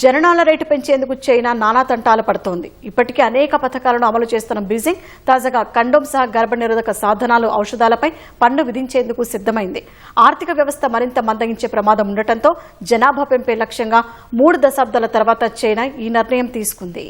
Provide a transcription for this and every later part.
జననాల rate పెంచేందుకు China నానా తంటాలు పడుతోంది. ఇప్పటికే అనేక పథకాలను అమలు చేస్తున్న బీజింగ్ తాజాగా కండోమ్ సహా గర్భనిరోధక సాధనాలు ఔషధాలపై పన్ను విధించేందుకు సిద్ధమైంది. ఆర్థిక వ్యవస్థ మరింత మందగించే ప్రమాదం ఉండటంతో జనాభా పెంపే లక్ష్యంగా మూడు దశాబ్దాల తర్వాత చైనా ఈ నిర్ణయం తీసుకుంది.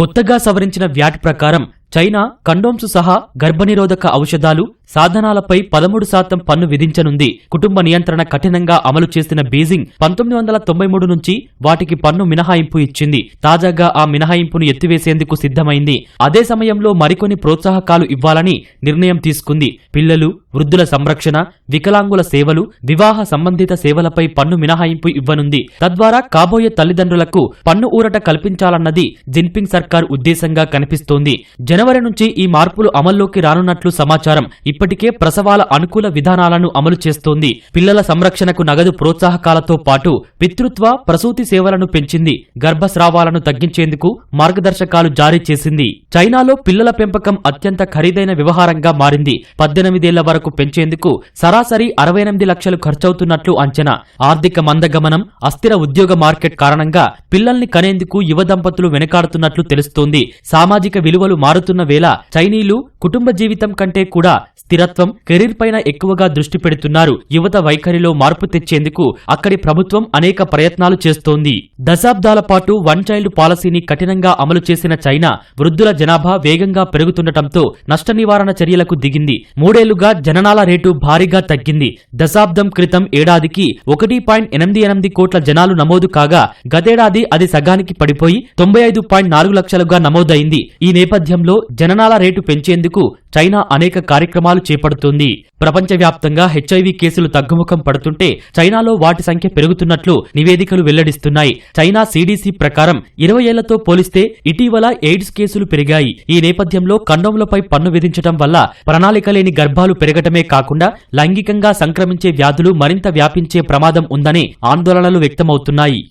కొత్తగా సవరించిన వ్యాట్ ప్రకారం చైనా కండోమ్స్ సహా గర్భనిరోధక ఔషధాలు సాధనాలపై పదమూడు శాతం పన్ను విధించనుంది. కుటుంబ నియంత్రణ కఠినంగా అమలు చేసిన బీజింగ్ పంతొమ్మిది వందల తొంభై మూడు నుంచి వాటికి పన్ను మినహాయింపు ఇచ్చింది. తాజాగా ఆ మినహాయింపును ఎత్తివేసేందుకు సిద్ధమైంది. అదే సమయంలో మరికొన్ని ప్రోత్సాహకాలు ఇవ్వాలని నిర్ణయం తీసుకుంది. పిల్లలు వృద్ధుల సంరక్షణ వికలాంగుల సేవలు వివాహ సంబంధిత సేవలపై పన్ను మినహాయింపు ఇవ్వనుంది. తద్వారా కాబోయే తల్లిదండ్రులకు పన్ను ఊరట కల్పించాలన్నది జిన్పింగ్ సర్కార్ ఉద్దేశంగా కనిపిస్తోంది. జనవరి నుంచి ఈ మార్పులు అమల్లోకి రానున్నట్లు సమాచారం. ఇప్పటికే ప్రసవాల అనుకూల విధానాలను అమలు చేస్తోంది. పిల్లల సంరక్షణకు నగదు ప్రోత్సాహకాలతో పాటు పితృత్వ ప్రసూతి సేవలను పెంచింది. గర్భస్రావాలను తగ్గించేందుకు మార్గదర్శకాలు జారీ చేసింది. చైనాలో పిల్లల పెంపకం అత్యంత ఖరీదైన వ్యవహారంగా మారింది. పద్దెనిమిదేళ్ళ వరకు పెంచేందుకు సరాసరి అరవై ఎనిమిది లక్షలు ఖర్చవుతున్నట్లు అంచనా. ఆర్థిక మందగమనం అస్థిర ఉద్యోగ మార్కెట్ కారణంగా పిల్లల్ని కనేందుకు యువ దంపతులు వెనకాడుతున్నట్లు తెలుస్తోంది. సామాజిక విలువలు మారుతున్న వేళ చైనీయులు కుటుంబ జీవితం కంటే కూడా స్థిరత్వం కెరీర్ పైన ఎక్కువగా దృష్టి పెడుతున్నారు. యువత వైఖరిలో మార్పు తెచ్చేందుకు అక్కడి ప్రభుత్వం అనేక ప్రయత్నాలు చేస్తోంది. దశాబ్దాల పాటు వన్ చైల్డ్ పాలసీని కఠినంగా అమలు చేసిన చైనా వృద్ధుల జనాభా వేగంగా పెరుగుతుండటంతో నష్ట నివారణ చర్యలకు దిగింది. మూడేళ్ళుగా జననాల రేటు భారీగా తగ్గింది. దశాబ్దం క్రితం ఏడాదికి ఒకటి పాయింట్ ఎనిమిది ఎనిమిది కోట్ల జనాలు నమోదు కాగా గతేడాది అది సగానికి పడిపోయి తొంభై ఐదు పాయింట్ నాలుగు లక్షలుగా నమోదైంది. ఈ నేపథ్యంలో జననాల రేటు పెంచేందుకు చైనా అనేక కార్యక్రమాలు చేపడుతోంది. ప్రపంచవ్యాప్తంగా హెచ్ఐవి కేసులు తగ్గుముఖం పడుతుంటే చైనాలో వాటి సంఖ్య పెరుగుతున్నట్లు నివేదికలు వెల్లడిస్తున్నాయి. చైనా సీడీసీ ప్రకారం ఇరవై ఏళ్ళతో పోలిస్తే ఇటీవల ఎయిడ్స్ కేసులు పెరిగాయి. ఈ నేపథ్యంలో కండోంలపై పన్ను విధించడం వల్ల ప్రణాళిక లేని గర్భాలు పెరగటమే కాకుండా లైంగికంగా సంక్రమించే వ్యాధులు మరింత వ్యాపించే ప్రమాదం ఉందని ఆందోళనలు వ్యక్తమవుతున్నాయి.